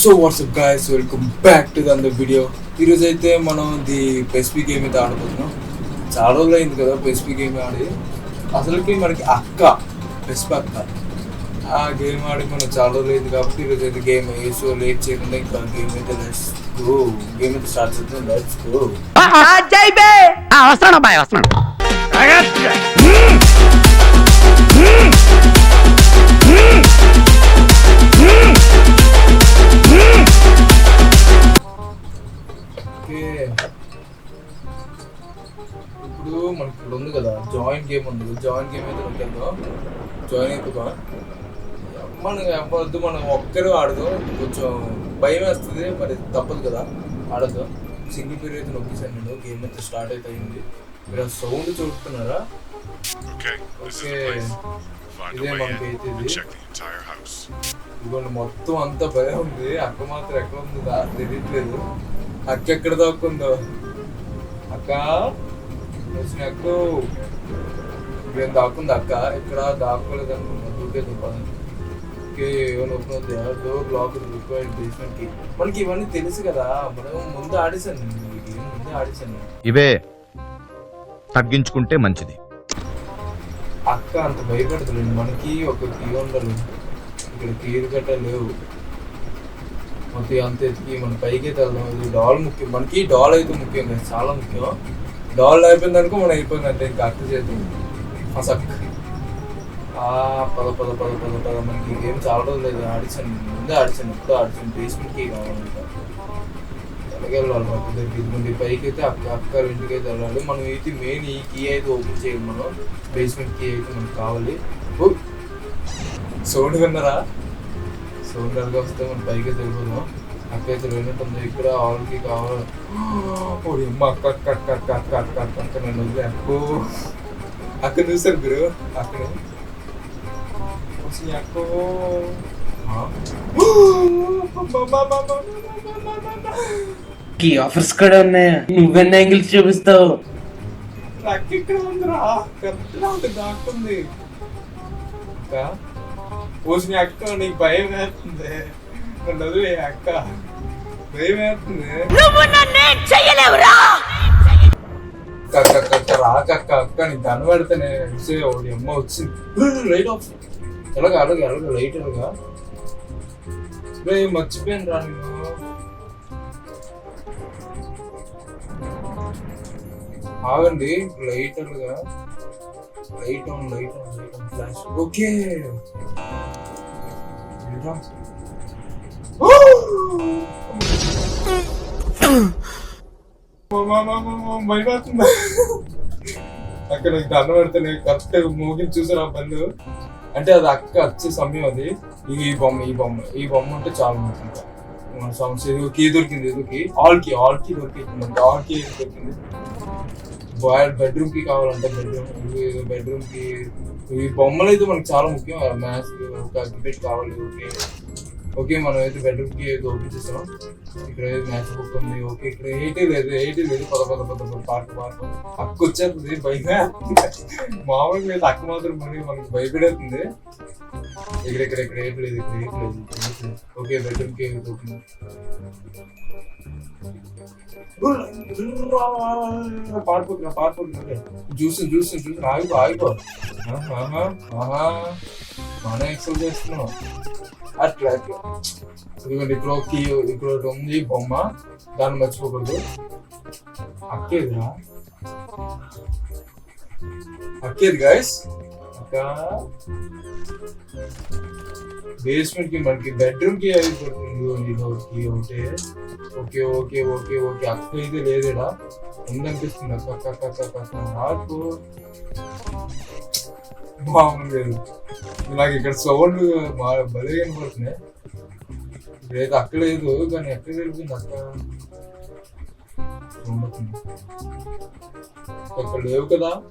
So what's up guys welcome back to the అందర్ video ఈరోజు అయితే మనం ది పెసిఫిక్ గేమ్ అయితే ఆడుతున్నాం చాలా రోజులు అయింది కదా పెసిఫిక్ గేమ్ ఆడి. అసలుకి మనకి అక్క పెసిఫిక్ అక్క. ఆ గేమ్ ఆడి మనం చాలా రోజులు అయింది కాబట్టి ఈరోజు అయితే గేమ్ సో లేట్ చేయకుండా ఇంకా గేమ్ అయితే లెట్స్ గో గేమ్ అయితే స్టార్ట్ చేద్దాం. లెట్స్ గో వస్తున్నాడు వస్తున్నాడు గేమ్ ఉంది. జాయిన్ గేమ్ అయితే ఉంటుందో జాయిన్ అయిపోతాం మనం వద్దు మనం ఒక్కరు ఆడదు. కొంచెం భయం వేస్తుంది మరి తప్పదు కదా. ఆడదు సింగిల్ పీరియడ్ అయితే నొక్కేసాను నేను. గేమ్ అయితే స్టార్ట్ అయితే అయింది. మీరు సౌండ్ చూస్తున్నారా? Way మనకి అయితే ఇది. ఇదిగోండి మొత్తం అంతా భయం ఉంది. అక్క మాత్రం ఎక్కడ ఉంది తెలియట్లేదు. అక్క ఎక్కడ దాక్కుందో? అక్క? వచ్చిన అక్క నేను దాక్కుంది అక్క. ఇక్కడ దాక్కోలేదు అనుకున్నా దూకేది పని ఓకే ఏమైనా ఓపెన్ అవుతాయా డోర్ లాక్ రిక్వైర్డ్ బేస్మెంట్కి. మనకి ఇవన్నీ తెలుసు కదా. మనం ముందు ఆడేసాను ముందే ఆడేసాను ఇవే తగ్గించుకుంటే మంచిది. అక్క అంత భయపడతలేదు. మనకి ఒక ఉండదు ఇక్కడ కీలు గట్ట లేవు. మొత్తం అంత ఎత్తికి మన పైకి వెళ్దాం డాల్ ముఖ్యం. మనకి డాల్ అయితే ముఖ్యం కదా. చాలా ముఖ్యం. డాల్ అయిపోయింది అనుకో మనం అయిపోయిందంటే ఇంకా అర్థం చేద్దాం. ఫసక్. ఆ పద పద పద పద పద మనకి గేమ్ చాలా రోజులు లేదు ఆడిచాను ముందే ఆడిచాను ఇప్పుడు ఆడిచాను బేస్మెంట్కి కావాలంట అలాగే వెళ్ళాలి మాకు దగ్గరికి పైకి అయితే అక్క అక్క ఇంటికి అయితే వెళ్ళాలి. మనం అయితే మెయిన్ ఈ కీ అయితే ఓపెన్ చేయాలి మనం. బేస్మెంట్ కీ అయితే మనకు కావాలి. సౌండ్ విన్నారా? సౌండ్ అలాగే వస్తే మనం పైకి అయితే వెళ్ళిపోదాం. అయితే వెళ్ళినట్టుంది ఇక్కడ ఆల్కి కావాలి అమ్మ అక్క అక్క అక్క అక్క అక్క అక్క అక్క అక్క నన్ను వదిలే. అక్కో అక్క. చూసారు మీరు అక్కడ. కి ఆఫర్స్ కూడా ఉన్నాయా? నువ్వెన్ని యాంగిల్స్ చూపిస్తావు? నాకు ఇక్కడ ఉందిరా. పెద్ద ఒకటి దాక్కుంది పోసిన అక్క నీకు భయం వేస్తుంది. నన్ను వదిలే అక్క భయం వేస్తుంది అక్క, అక్క, అక్క, అక్క, నీకు దండ పెడితేనే. ఒకటి అమ్మ వచ్చింది. Light off. ఎలాగ అలాగే అలాగే లైట్ ఎలాగా? మర్చిపోయాను రా నేను. ఆగండి లైటర్గా light on light on light on flash. Okay. అక్కడ దండం పెడితేనే కరెక్ట్ మోగిని చూసారు ఆ పనులు అంటే అది అక్క వచ్చే సమయం అది. ఈ బొమ్మ ఈ బొమ్మ ఈ బొమ్మ ఉంటే చాలా మంచిది మన సమస్య కీ దొరికింది ఇది ఆల్కి ఆల్కి దొరికింది ఆల్కి దొరికింది. బాయ్ బెడ్రూమ్కి కావాలంటే బెడ్రూమ్ బెడ్రూమ్కి ఈ బొమ్మలు అయితే మనకు చాలా ముఖ్యం. మ్యాథ్స్ ఒక క్రికెట్ కావాలి ఓకే ఓకే మనం అయితే బెడ్రూమ్కి అయితే ఓపెన్ చేస్తున్నాం. ఇక్కడ మ్యాచ్ బుక్ ఉంది. ఓకే ఇక్కడ ఎయిటీ లేదు ఎయిటీ లేదు. పద పద పద పద పార్క్ పార్క్ అక్క వచ్చేస్తుంది భయమే. మామూలుగా లేదు అక్క మాత్రం మరి మనకి భయపడేస్తుంది. ఇక్కడ ఇక్కడ ఇక్కడ ఏం లేదు ఇక్కడ ఏం లేదు. ఓకే బెడ్రూమ్కి ఓకే. పారిపోతున్నా పారిపోతున్నా. జ్యూస్ చూసి చూసి ఆగిపో ఆగిపో. ఆహా, ఆహా. మనం ఎక్సెల్ చేస్తున్నావు. అట్లా అట్లా. ఇదిగోండి ఇక్కడ ఒక ఇక్కడ ఉంది బొమ్మ. దాన్ని మర్చిపోకూడదు. అక్కేదిరా? అక్కేది గైస్ అక్క. బేస్మెంట్కి మనకి బెడ్రూమ్కి అయిపోతుంది ఇది ఒకటి ఓకే ఓకే ఓకే ఓకే అక్క అయితే లేదేడా? ఉందనిపిస్తుంది అక్క అక్క అక్క అక్క అక్క. నాకు బాగుండలేదు నాకు ఇక్కడ సౌండ్ బాగా భలే కనపడుతున్నాయి. లేదు అక్క లేదు కానీ ఎక్కడ వెళ్ళిపోయింది అక్క. ఉండకుండా. అక్కడ లేవు కదా?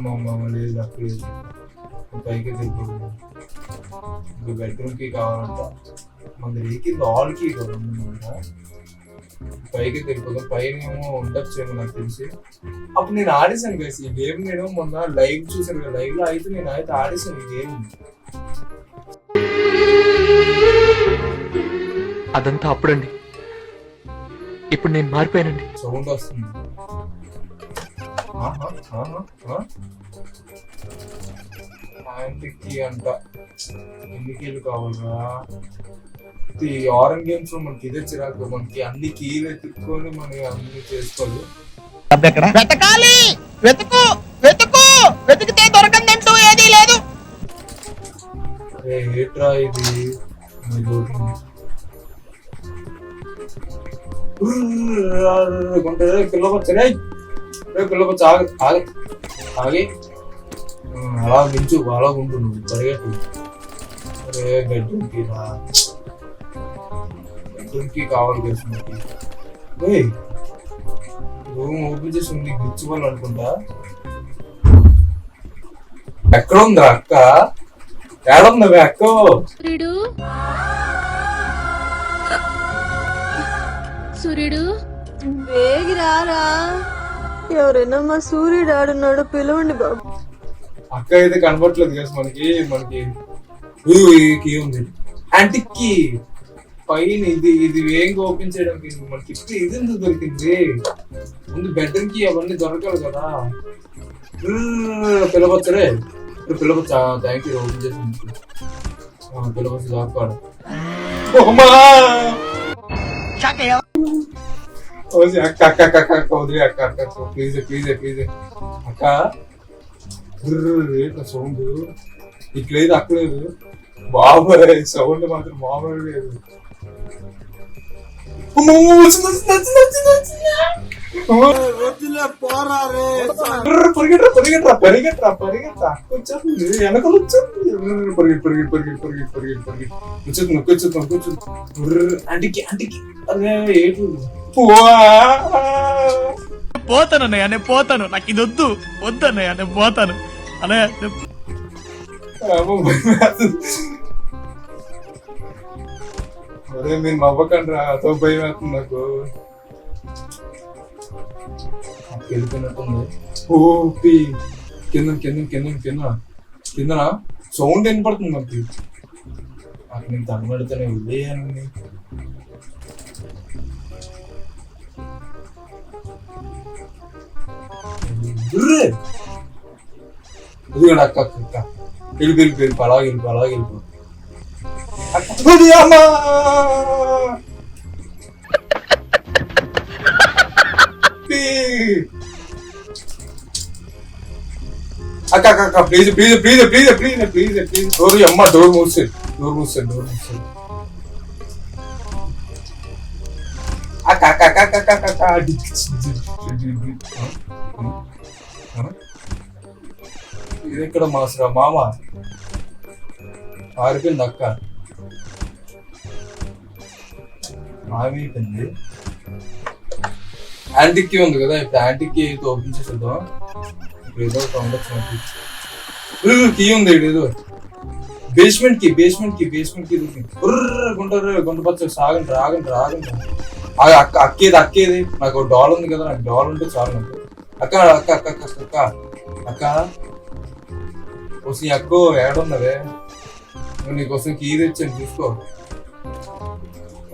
మా అమ్మ లేదు అక్క లేదు. పైకి వెళ్ళిపోయింది ఇంకా బెడ్రూమ్కి కావాలంట. మన రేకి ఆల్కి కూడా ఉందన్నమాట పైకి తెలిపోదాం పైన ఏమో ఉండొచ్చేమో నాకు తెలిసి. అప్పుడు నేను ఆడేసాను కలిసి ఈ గేమ్ నేను మొన్న లైవ్ చూసాను కదా. లైవ్లో అయితే నేను అయితే ఆడేసాను ఈ గేమ్ అదంతా అప్పుడండి. ఇప్పుడు నేను మారిపోయానండి. సౌండ్ వస్తుంది. ఆ? ఆంటీకి అంట. ఎన్ని కీలు కావాలరా? ఈ ఆరెంజ్ గేమ్స్లో మనకి ఇదే చిరాకు. మనకి అన్ని కీలు ఎత్తుక్కొని మనం అన్ని చేసుకోవాలి. వెతకాలి! వెతుకు! వెతుకు! వెతికితే దొరకందంటూ ఏదీ లేదు. ఏట్రా ఇది? ఇది దొరికింది. ఉర్ర్ కొంటే పిల్లపచ్చ రే రే ఆగి ఆగి ఆగి అలా నించు అలా ఉండు నువ్వు పరిగెట్టు అరే బెడ్రూమ్కి రా బెడ్రూమ్కి కావాలి చేసినట్టు మనకి ఏయ్ రూమ్ ఓపెన్ చేసి ఉంది గిచ్చు వాళ్ళు అనుకుంటా ఎక్కడ ఉందా అక్క? ఏడుందా మీ అక్క? సూర్యుడు? వేగిరారా ఎవరైనా మా సూర్యుడు ఆడున్నాడు పిలవండి బాబు. అక్క అయితే కనబడట్లేదు కదా మనకి మనకి ఊ, ఈ కీ ఉంది. యాంటిక్ కీ పైన ఇది ఇది వేగంగా ఓపెన్ చేయడానికి మనకి ఇప్పుడు ఇది ఎందుకు దొరికింది? ముందు బెడ్రూమ్కి అవన్నీ దొరకాలి కదా. పిలవచ్చరే ఇప్పుడు పిలవచ్చు. థ్యాంక్ యూ ఓపెన్ చేసి పిలవచ్చు జాపాడు అక్క అక్క అక్క అక్క అక్క వదిలే అక్క అక్క ప్లీజ్ ప్లీజ్ ప్లీజ్ అక్క ఏంటో సౌండ్ ఇట్లేదు అక్కలేదు అక్కడ బాబాయ్ సౌండ్ మాత్రం మామూలు లేదు. వచ్చేస్తుంది వచ్చేస్తుంది నొక్కి నొక్కి ఆంటీకి ఆంటీకి అరే ఏంటి పోతాను అన్నయ్య నేను పోతాను. నాకు ఇది వద్దు. వద్దు అన్నయ్య నేను పోతాను. అన్నయ్య నేను అరే మీరు నవ్వకండి రా అతో భయం వేస్తుంది నాకు. నాకు వెళ్ళిపోయినట్టుంది ఓపి కింద కింద కింద కింద కిందన సౌండ్ వినపడుతుంది మనకి నాకు నేను తనబడితేనే వదిలేయాలని ఇదిగోండి అక్క అక్క అక్క వెళ్ళి వెళ్ళి వెళ్ళి అలాగే వెళ్ళిపో అలాగే వెళ్ళిపో అమ్మా అక్క అక్క అక్క please please please please please please please door అమ్మ డోర్ మూసేది డోర్ మూసేది డోర్ మూసేది అక్క అక్క అక్క అక్క అక్క అక్క ఇది ఎక్కడ మాసరా మామ? ఆరిపోయింది అక్క. ఆగిపోయింది. యాంటిక్ ఉంది కదా ఇప్పుడు యాంటిక్ అయితే ఓపెన్ చేసేద్దాం ఇప్పుడు ఏదో కీ ఉంది ఏదో. బేస్మెంట్కి బేస్మెంట్కి బేస్మెంట్కి గుంటారు గుంట సాగండి రాగండి రాగండి. అక్క అక్కేది అక్కేది నాకు డాల్ ఉంది కదా నాకు డాల్ ఉంటే చాలు నాకు. అక్క అక్క అక్క అక్క అక్క అక్క. వస్తే అక్కో ఏడున్నదే నేను నీకోసం కీ తెచ్చాను చూసుకో.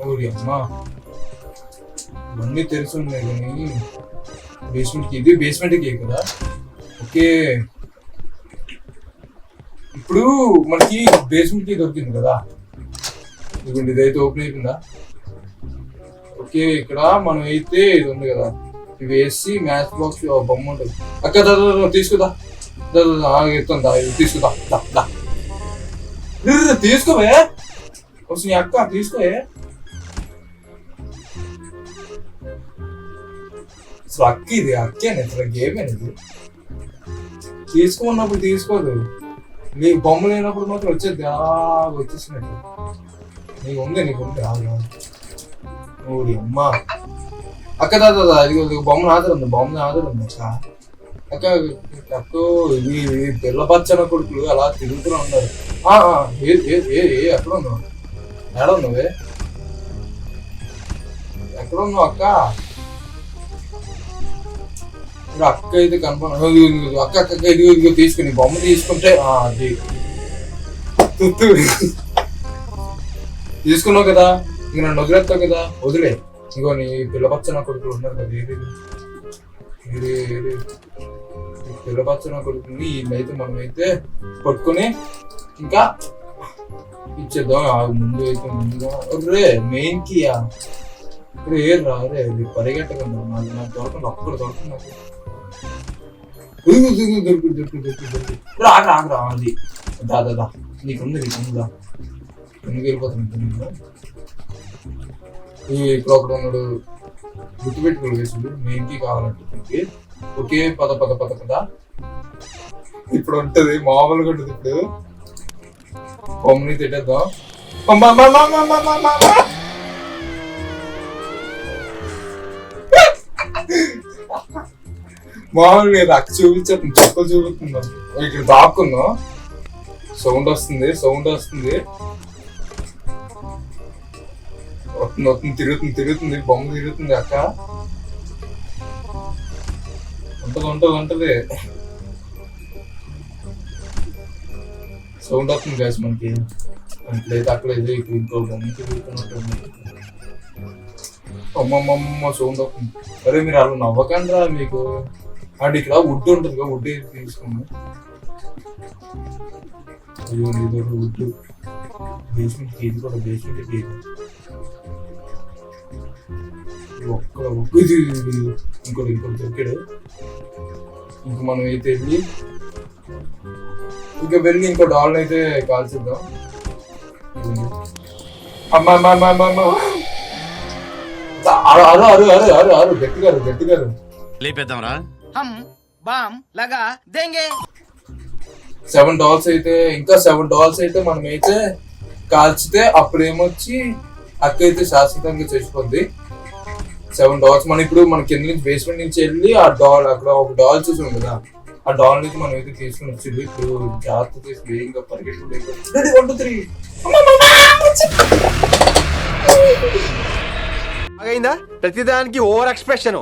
ఓరి అమ్మా. ఇవన్నీ తెలిసి కానీ. బేస్మెంట్కి ఇది బేస్మెంట్కి కదా. ఓకే. ఇప్పుడు మనకి బేస్మెంట్కి దొరికింది కదా. ఇదిగోండి ఇదైతే ఓపెన్ అయిపోయిందా? ఓకే ఇక్కడ మనం అయితే ఇది ఉంది కదా. ఇవి వేసి మ్యాచ్ బాక్స్ బొమ్మ ఉంటుంది. అక్క దా, తీసుకుదా దా, ఎత్తుందా ఇది తీసుకుదా దా, తీసుకోవే. వస్తుంది అక్క తీసుకోవే. అసలు అక్క ఇది అక్కే అసలు గేమేనా ఇది తీసుకున్నప్పుడు తీసుకోదు. నీ బొమ్మ లేనప్పుడు మాత్రం వచ్చేది. అలా వచ్చేసినట్టు. నీకు ఉంది నీకు ఉంది. రాదు ఓడి అమ్మ. అక్క దాదా దా, ఇదిగో బొమ్మ ఆదరుంది ఉంది బొమ్మ ఆదరుంది ఉంది అక్క. అక్క అక్క ఇది పిల్లపచ్చన కొడుకులు అలా తిరుగుతూనే ఉన్నారు. ఏ ఏ ఏ ఏ ఎక్కడ ఉన్నావు? ఎక్కడ ఉన్నావే? ఎక్కడ ఉన్నావు అక్క? ఇప్పుడు అక్క అయితే కనపడదు అక్క అక్క ఇదిగో ఇదిగో తీసుకుని బొమ్మ తీసుకుంటే ఆ, అది. తీసుకున్నావు కదా ఇక నన్ను వదిలేస్తావు కదా. వదిలే. ఇగో నీ పిల్లపచ్చన కొడుకులు ఉన్నారు కదా ఏది? ఏది ఏది? పిల్లపచ్చన కొడుకుని వీళ్ళైతే మనమైతే పట్టుకొని ఇంకా ఇచ్చేద్దాం. ఆ ముందు అయితే ముందుగా. రే మెయిన్ కియా ఇప్పుడు రా రే ఇది పరిగెట్టకుండా నాకు నాకు దొరకండి అప్పుడు దొరకదు నాకు. దొరుకు దొరుకు దొరుకు దొరుకు దొరుకు దొరుకు రా రా రా అది దా దా దా నీకుంది నీకుంది దా ఎందుకు వెళ్ళిపోతాను ఈ ఇక్కడ ఒకడు ఉన్నాడు గుర్తుపెట్టుకోడు వేసుడు మెయిన్ కావాలంటే ఒకే పద పద పద పద ఇప్పుడు ఉంటది మామూలుగా ఉంటుంది ఇప్పుడు బొమ్మని తిట్టేద్దాం మామూలుగా ఇది అక్క చూపించేస్తుంది చెప్పులు చూపిస్తున్నాం ఇక్కడ దాక్కుందాం సౌండ్ వస్తుంది సౌండ్ వస్తుంది. వస్తుంది వస్తుంది తిరుగుతుంది తిరుగుతుంది బొమ్మ తిరుగుతుంది అక్క. ఉంటుంది ఉంటుంది ఉంటుంది. సౌండ్ వస్తుంది గ్యాస్ మనకి. అట్లయితే అక్కడ ఏదో ఇప్పుడు ఇంకో బొమ్మ తిరుగుతున్నట్టుంది. అమ్మమ్మమ్మ సౌండ్ వస్తుంది. అరే మీరు అలా నవ్వకండి రా మీకు. అంటే ఇక్కడ వుడ్ ఉంటుంది కదా వుడ్ తీసుకున్నాం అయ్యో ఇది ఒక వుడ్ బేస్మెంట్ ఇది కూడా బేస్మెంట్ ఇది ఒక్క ఒక్క ఇది ఇంకోటి ఇంకోటి దొరికాడు. ఇంక మనం అయితే వెళ్ళి ఇంకా వెళ్ళి ఇంకో డాల్ అయితే కాల్చిద్దాం. అమ్మా అమ్మా అమ్మ అమ్మా అమ్మ. అరు అరు అరు అరు అరు గట్టిగారు గట్టిగారు లేపేద్దాం రా హమ్ బామ్ లగా దేంగే. సెవెన్ డాల్స్ అయితే ఇంకా సెవెన్ డాల్స్ అయితే మనం అయితే కాల్చితే అప్పుడు ఏమొచ్చి అక్క అయితే శాశ్వతంగా చచ్చిపోద్ది సెవెన్ డాల్స్ మనం ఇప్పుడు మన కింద నుంచి బేస్మెంట్ నుంచి వెళ్ళి ఆ డాల్ అక్కడ ఒక డాల్ చూసి ఉంది కదా. ఆ డాల్ నుంచి మనం అయితే తీసుకుని వచ్చింది ఇప్పుడు జాగ్రత్త తీసి వేగంగా పరిగెట్టుకుంటే త్రీ అయిందా ప్రతిదానికి ఓవర్ ఎక్స్ప్రెషన్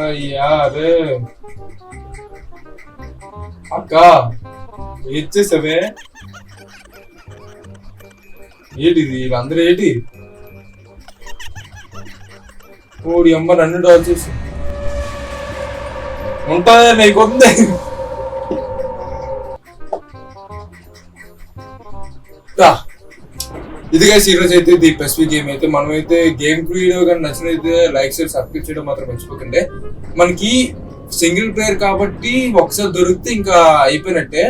అయ్యా అదే అక్క ఏం చేసావే ఏంటి ఇది వీళ్ళందరూ ఏంటి? ఓడి అమ్మ నన్ను డాల్ చేసి ఉంటాయా నీకు? ఉంది ఇదిగా సీరియస్ అయితే ఇది స్పెసిఫిక్ గేమ్ అయితే మనం అయితే గేమ్ వీడియో కానీ నచ్చినైతే లైక్ షేర్ సబ్స్క్రైబ్ చేయడం మాత్రం మర్చిపోకండి. మనకి సింగిల్ ప్లేయర్ కాబట్టి ఒకసారి దొరికితే ఇంకా అయిపోయినట్టే.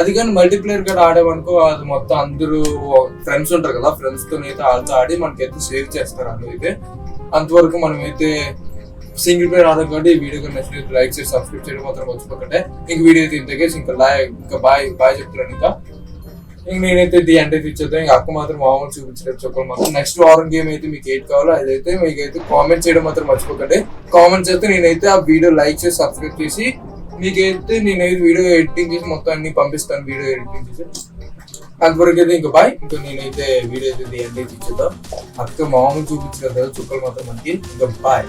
అది కానీ మల్టీప్లేయర్ కూడా ఆడామనుకో అది మొత్తం అందరూ ఫ్రెండ్స్ ఉంటారు కదా ఫ్రెండ్స్తో అయితే వాళ్ళతో ఆడి మనకైతే సేవ్ చేస్తారు అందులో అయితే. అంతవరకు మనం అయితే సింగిల్ ప్లేయర్ ఆడడం కాబట్టి ఈ వీడియో కానీ నచ్చినట్టు లైక్ చేసి సబ్స్క్రైబ్ చేయడం మాత్రం మర్చిపోకండి. ఇంక వీడియో అయితే ఇంతకే ఇంకా లైక్ ఇంకా బాయ్ బాయ్ చెప్తున్నాను ఇంకా. ఇంక నేనైతే ది అంటే ఇచ్చేద్దాం ఇంకా అక్క మాత్రం మామూలు చూపించలేదు చెప్పడం మాత్రం. నెక్స్ట్ వారం గేమ్ అయితే మీకు ఏది కావాలో అదైతే మీకైతే కామెంట్ చేయడం మాత్రం మర్చిపోకండి. కామెంట్ చేస్తే నేనైతే ఆ వీడియో లైక్ చేసి సబ్స్క్రైబ్ చేసి మీకైతే నేనైతే వీడియో ఎడిటింగ్ చేసి మొత్తం అన్ని పంపిస్తాను వీడియో ఎడిటింగ్ చేసి. అంతవరకు అయితే ఇంకా బాయ్ ఇంకా నేనైతే వీడియో అయితే ది అంటే ఇచ్చేద్దాం అక్క మామూలు చూపించలేదు కదా చుక్కలు మాత్రం మనకి. ఇంకా బాయ్